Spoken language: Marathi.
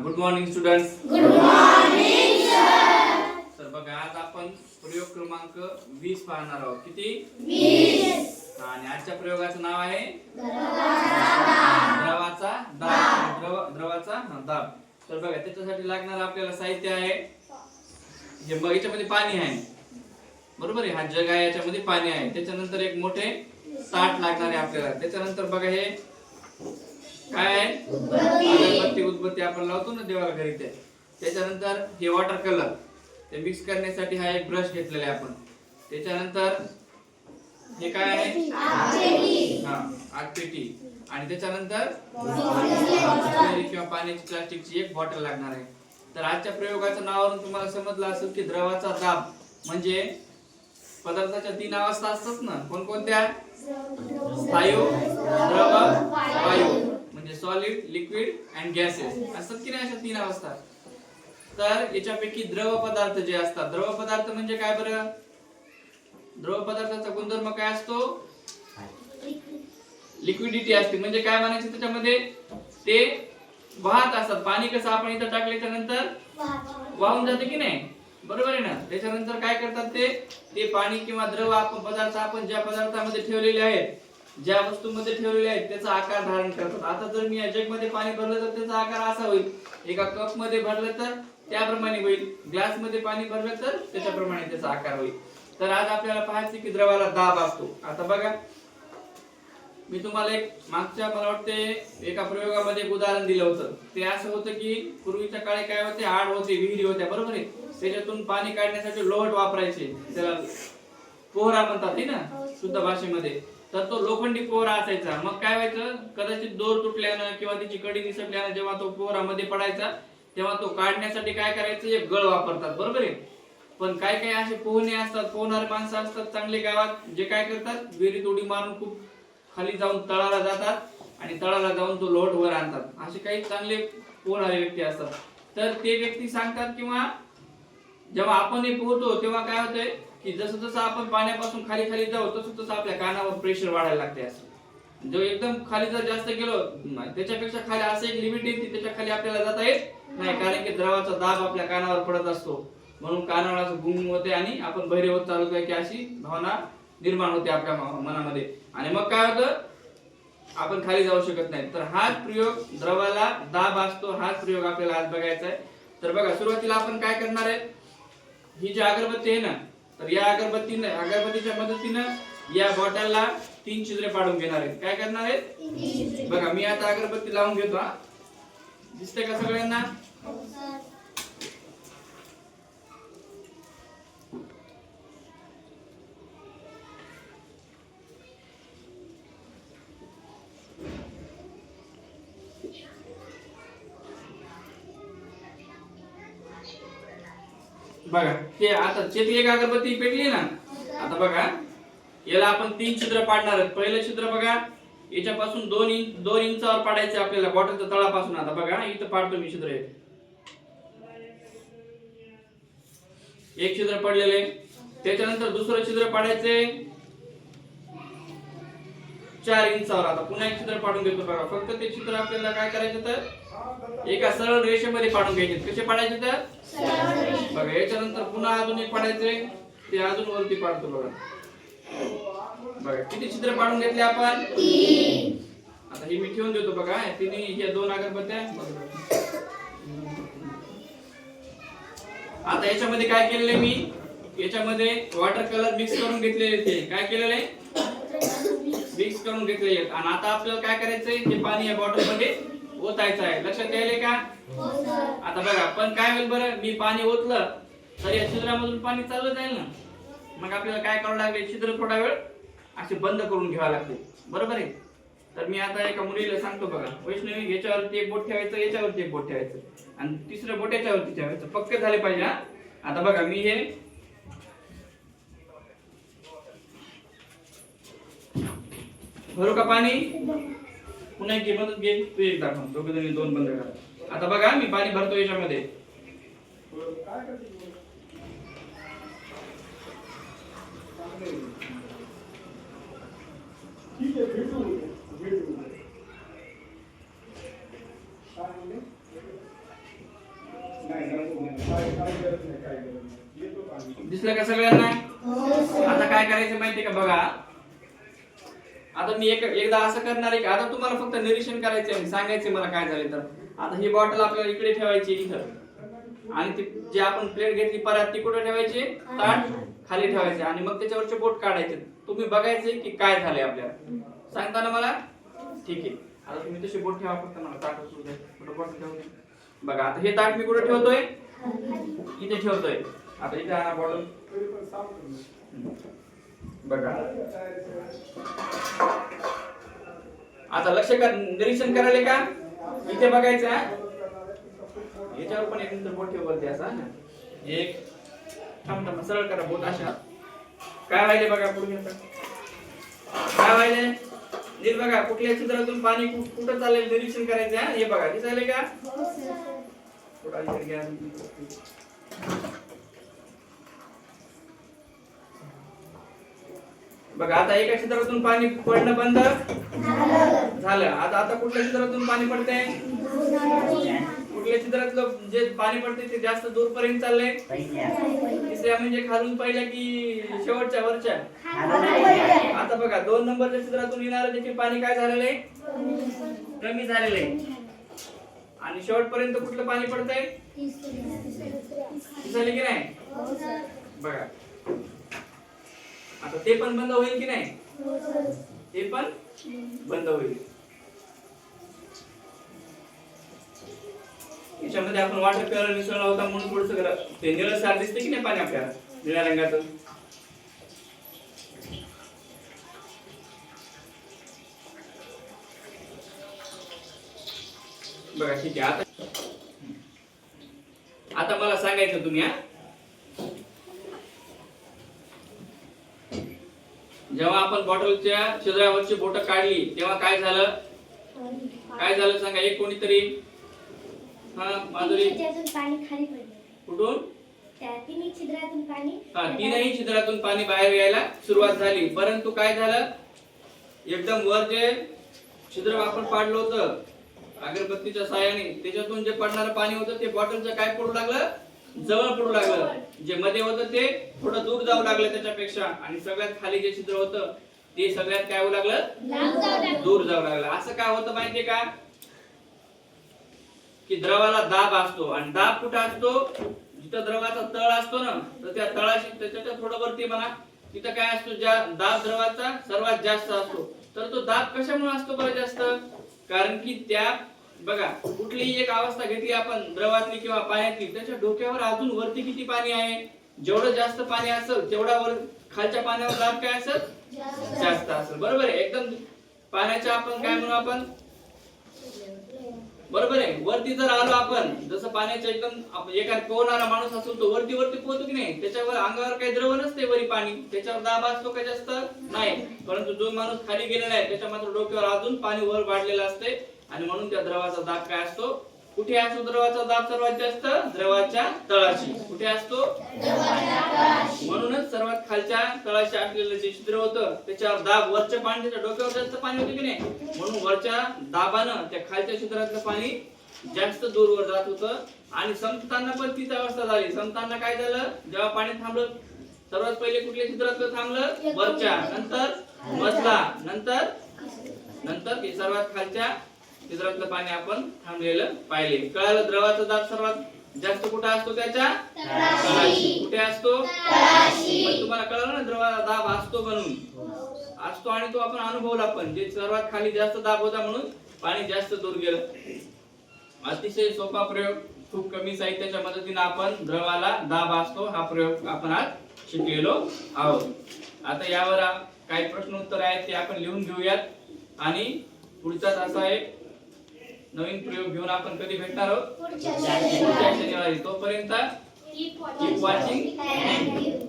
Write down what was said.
Good morning students good morning तर बघा आज आपण प्रयोग क्रमांक वीस पाहणार आहोत. किती? आणि आजच्या प्रयोगाचं नाव आहे? द्रवाचा दाब. द्रव द्रवाचा दाब. तर बघा त्याच्यासाठी लागणार आपल्याला साहित्य आहे. हे बघ याच्यामध्ये पाणी आहे. बरोबर आहे? हा जग आहे याच्यामध्ये पाणी आहे. त्याच्यानंतर एक मोठे ताट लागणार आहे आपल्याला. त्याच्यानंतर बघा हे काय? अगरबत्ती उदबत्ती आपण लावतो ना देवाला घरी ते. त्याच्यानंतर हे वॉटर कलर ते मिक्स करण्यासाठी हा एक ब्रश घेतलेला आहे आपण. त्याच्यानंतर हे काय आहे? हा आगपेटी. आणि त्याच्यानंतर किंवा पाण्याची प्लास्टिकची एक बॉटल लागणार आहे. तर आजच्या प्रयोगाच्या नावावरून तुम्हाला समजलं असेल की द्रवाचा दाब म्हणजे पदार्थाच्या तीन अवस्था असतात ना. कोणकोणत्या? स्थायू द्रव वायू. म्हणजे सॉलिड लिक्विड अँड गॅसेस असतात की नाही अशा तीन अवस्था. तर याच्यापैकी द्रव पदार्थ जे असतात द्रव पदार्थ म्हणजे काय बरं? द्रव पदार्थाचा गुणधर्म काय असतो? लिक्विडिटी असते. म्हणजे काय म्हणायचं त्याच्यामध्ये? ते वाहत असतात. पाणी कसं आपण इथं टाकल्याच्या नंतर वाहून जाते की नाही? बरोबर आहे ना? त्याच्यानंतर काय करतात ते? ते पाणी किंवा द्रव आपण पदार्थ आपण ज्या पदार्थामध्ये ठेवलेले आहेत ज्या वस्तूमध्ये ठेवलेले आहेत त्याचा आकार धारण करतात. आता जर मी या जगमध्ये पाणी भरलं तर त्याचा आकार असा होईल. एका कपमध्ये भरलं तर त्याप्रमाणे होईल. ग्लासमध्ये पाणी भरलं तर त्याच्याप्रमाणे त्याचा आकार होईल. तर आज आपल्याला पाहायचं की द्रवाला दाब असतो. आता बघा मी तुम्हाला एक मागच्या मला वाटते एका प्रयोगामध्ये एक उदाहरण दिलं होतं. ते असं होतं की पूर्वीच्या काळी काय होते? आड होते विहिरी होत्या बरोबर आहे? त्याच्यातून पाणी काढण्यासाठी लोहट वापरायचे. त्याला पोहरा म्हणतात हे ना? शुद्ध भाषेमध्ये. तर तो लोखंडी पोहरा असायचा. मग काय व्हायचं? कदाचित दोर तुटल्यानं किंवा तिची कडी निसटल्यानं जेव्हा तो पोहरामध्ये पडायचा तेव्हा तो काढण्यासाठी काय करायचं? एक गळ वापरतात. बरोबर आहे? पण काय काय असे पोहणे असतात? पोहणारे माणसं असतात चांगले गावात जे काय करतात? विहिरीत उडी मारून खूप खाली जाऊन तळाला जातात आणि तळाला जाऊन तो लोट वर आणतात. असे काही चांगले पोहणारे व्यक्ती असतात. तर ते व्यक्ती सांगतात किंवा जेव्हा आपण हे पोहतो तेव्हा काय होतंय? की जसं जसं आपण पाण्यापासून खाली खाली जाऊ तसं तसं आपल्या कानावर प्रेशर वाढायला लागते असं. जो एकदम खाली जर जास्त गेलो त्याच्यापेक्षा खाली असं एक लिमिट येते त्याच्याखाली आपल्याला जाता येत नाही. कारण की द्रवाचा दाब आपल्या कानावर पडत असतो. म्हणून कानावर असं गुंग होते आणि आपण बहिरे होत चालवतोय की अशी भावना निर्माण होते आपल्या मनामध्ये. आणि मग काय होतं? आपण खाली जाऊ शकत नाही. तर हाच प्रयोग द्रवाला दाब असतो हाच प्रयोग आपल्याला आज बघायचा आहे. तर बघा सुरुवातीला आपण काय करणार आहे? ही जी अगरबत्ती आहे ना तर या अगरबत्तीने अगरबत्तीच्या मदतीनं या बॉटलला तीन छिद्रे पाडून घेणार आहेत. काय करणार आहेत? बघा मी आता अगरबत्ती लावून घेतो हा. दिसते का सगळ्यांना? बघा हे आता चेतली एक अगरबत्ती पेटली ना आता बघा याला आपण तीन छिद्र पाडणार आहेत. पहिलं छिद्र बघा याच्यापासून दोन इंच दोन इंचावर पाडायचे आपल्याला बॉटलच्या तळापासून. आता बघा इथं पाडतो मी छिद्र एक. एक छिद्र पडलेले त्याच्यानंतर दुसरं छिद्र पाडायचे चार इंचावर. आता पुन्हा एक छिद्र पाडून घेतो बघा. फक्त ते छिद्र आपल्याला काय करायचं तर एका सरळ रेषेमध्ये पाडून घ्यायचे. कसे पाडायचे तर? बघा याच्यानंतर पुन्हा अजून एक पाडायचे. ते अजून वरती पाडतो बघा. बघा किती चित्र पाडून घेतले आपण? आता हे मी ठेवून देतो बघा. तिने ह्या दोन अगरबत्त्या आता याच्यामध्ये काय केलेले मी? याच्यामध्ये वॉटर कलर मिक्स करून घेतलेले ते. काय केलेले मिक्स करून घेतले आणि आता आपल्याला काय करायचंय? हे पाणी या बॉटलमध्ये ओतायचं आहे. लक्षात द्यायले का? आता बघा पण काय होईल बरं? मी पाणी ओतलं तर या छिद्रामधून पाणी चाललं जाईल ना? मग आपल्याला काय करावं लागेल? छिद्र थोडा वेळ असे बंद करून घ्यावं लागते. बरोबर आहे? तर मी आता एका मुलीला सांगतो बघा. वैष्णवी याच्यावरती एक बोट ठेवायचं याच्यावरती एक बोट ठेवायचं. आणि तिसरं बोट याच्यावरती ठेवायचं. पक्के झाले पाहिजे हा? आता बघा मी हे भरू का पाणी? पुन्हा एक घे घे तू एक दाखव. दोघे जणी दोन बंद करा. आता बघा मी पाणी भरतो याच्यामध्ये. दिसलं का सगळ्यांना? आता काय करायचं माहितीये का? बघा. आता मी एक एकदा असं करणार आहे की आता तुम्हाला फक्त निरीक्षण करायचं आणि सांगायचे मला काय झाले तर. आता ही बॉटल आपल्याला इकडे ठेवायची इथं. आणि ती जे आपण प्लेट घेतली परत ती कुठे ठेवायची? ताट खाली ठेवायचे. आणि मग त्याच्यावरचे बोट काढायचे. तुम्ही बघायचे की काय झाले आपल्याला. सांगताना मला? ठीक आहे. आता तुम्ही तशी बोट ठेवा फक्त मला ताट उचलू द्या. कुठं बोट ठेवू बघा आता हे ताट मी कुठे ठेवतोय? इथे ठेवतोय. आता इथे आणा बॉटल बघा आता लक्ष कर निरीक्षण करायला का? इथे बघायचं हा? याच्यावर पण एक नंतर बोट वरती असा एक थांब थांब सरळ करा बोट अशा. काय व्हायले बघा पुढे. काय व्हायले नीट बघा कुठल्या छिद्रातून पाणी कुठं चाललंय निरीक्षण करायचं हा? हे बघा दिसायले का थोडा इकडे घ्या. बघा आता एका छिद्रातून पाणी पडणं बंद. झालं. आता आता कुठल्या छिद्रातून पाणी पडतंय? कुठल्या छिद्रातलं जे पाणी पडते ते जास्त दूर पर्यंत चाललंय तिसऱ्या म्हणजे खालून पहिल्या की शेवटच्या वरच्या? आता बघा दोन नंबरच्या छिद्रातून येणारं देखील पाणी काय झालेलं आहे? कमी झालेलं आहे. आणि शेवटपर्यंत कुठलं पाणी पडतंय? झाले की नाही? बघा. आता ते पण बंद होईल की नाही? ते पण बंद होईल. याच्यामध्ये आपण वॉटर प्युअर मिसळला होता म्हणून थोडस ते निळं सार दिसते की नाही पाणी आपल्याला? निळ्या रंगाचं? बघा ठीक आहे. आता आता मला सांगायचं तुम्ही हा जेव्हा आपण बॉटलच्या छिद्रावरची बोट काढली. तेव्हा काय झालं? काय झालं सांगा? एक कोणीतरी हा माधुरी. पाणी खाली कुठून? छिद्रातून पाणी हा तीनही छिद्रातून पाणी बाहेर यायला सुरुवात झाली. परंतु काय झालं? एकदम वर जे छिद्र आपण पाडलं होतं अगरबत्तीच्या साह्याने त्याच्यातून जे पडणारं पाणी होतं ते बॉटलचं काय पडू लागलं? जवळ पडू लागलं. जे मध्ये होतं ते थोडं दूर जाऊ लागलं त्याच्यापेक्षा. आणि सगळ्यात खाली जे छिद्र होतं ते सगळ्यात काय होऊ लागलं? दूर जाऊ लागलं. असं काय होतं माहितीये का? की द्रवाला दाब असतो आणि दाब कुठं असतो? जिथं द्रवाचा तळ असतो ना तर त्या तळाशी त्याच्या थोडं वरती म्हणा तिथं काय असतो? ज्या दाब द्रवाचा सर्वात जास्त असतो. तर तो दाब कशामुळे असतो बरं जास्त? कारण की त्या बघा कुठलीही एक अवस्था घेतली आपण द्रवातली किंवा पाण्यातली त्याच्या डोक्यावर अजून वरती किती पाणी आहे? जेवढं जास्त पाणी असेल तेवढा वर खालच्या पाण्यावर दाब काय असेल? जास्त असेल. बरोबर आहे? एकदम पाण्याच्या आपण काय म्हणू आपण? बरोबर आहे? वरती जर आलो आपण जसं पाण्याच्या एकदम एखादा पोहणारा माणूस असतो तो वरती वरती पोहतो की नाही? त्याच्यावर अंगावर काही द्रव नसते वरी पाणी. त्याच्यावर दाब असतो का जास्त? नाही. परंतु जो माणूस खाली गेलेला आहे त्याच्या मात्र डोक्यावर अजून पाणी वर वाढलेलं असते. आणि म्हणून त्या द्रवाचा दाब काय असतो? कुठे असतो द्रवाचा दाब सर्वात जास्त? द्रवाच्या तळाशी. कुठे असतो? म्हणूनच सर्वात खालच्या तळाशी असलेलं जे छिद्र होतं त्याच्यावर दाब वरच्या पाणी त्याच्या डोक्यावर जास्त पाणी होतं की नाही? म्हणून वरच्या दाबानं त्या खालच्या छिद्रातलं पाणी जास्त दूरवर जात होतं. आणि संपताना पण तीच अवस्था झाली. संपताना काय झालं? जेव्हा पाणी थांबलं सर्वात पहिले कुठल्या छिद्रातलं थांबलं? वरच्या. नंतर मधला. नंतर? नंतर सर्वात खालच्या छिद्रातलं पाणी आपण थांबलेलं पाहिले. कळालं द्रवाचा दाब सर्वात जास्त कुठं असतो त्याच्या? तळाशी कुठे असतो? पण तुम्हाला कळलं ना द्रवाचा दाब असतो म्हणून. असतो आणि तो आपण अनुभवला पण. जे सर्वात खाली जास्त दाब होता म्हणून पाणी जास्त दूर गेलं. अतिशय सोपा प्रयोग. खूप कमी साहित्याच्या मदतीने आपण द्रवाला दाब असतो. हा प्रयोग आपण आज शिकलेलो आहोत. आता यावर काही प्रश्न उत्तर आहेत ते आपण लिहून घेऊयात. आणि पुढचाच असा एक नवीन प्रयोग घेऊन आपण कधी भेटणार आहोत? पुढच्या शनिवारी. तोपर्यंत you.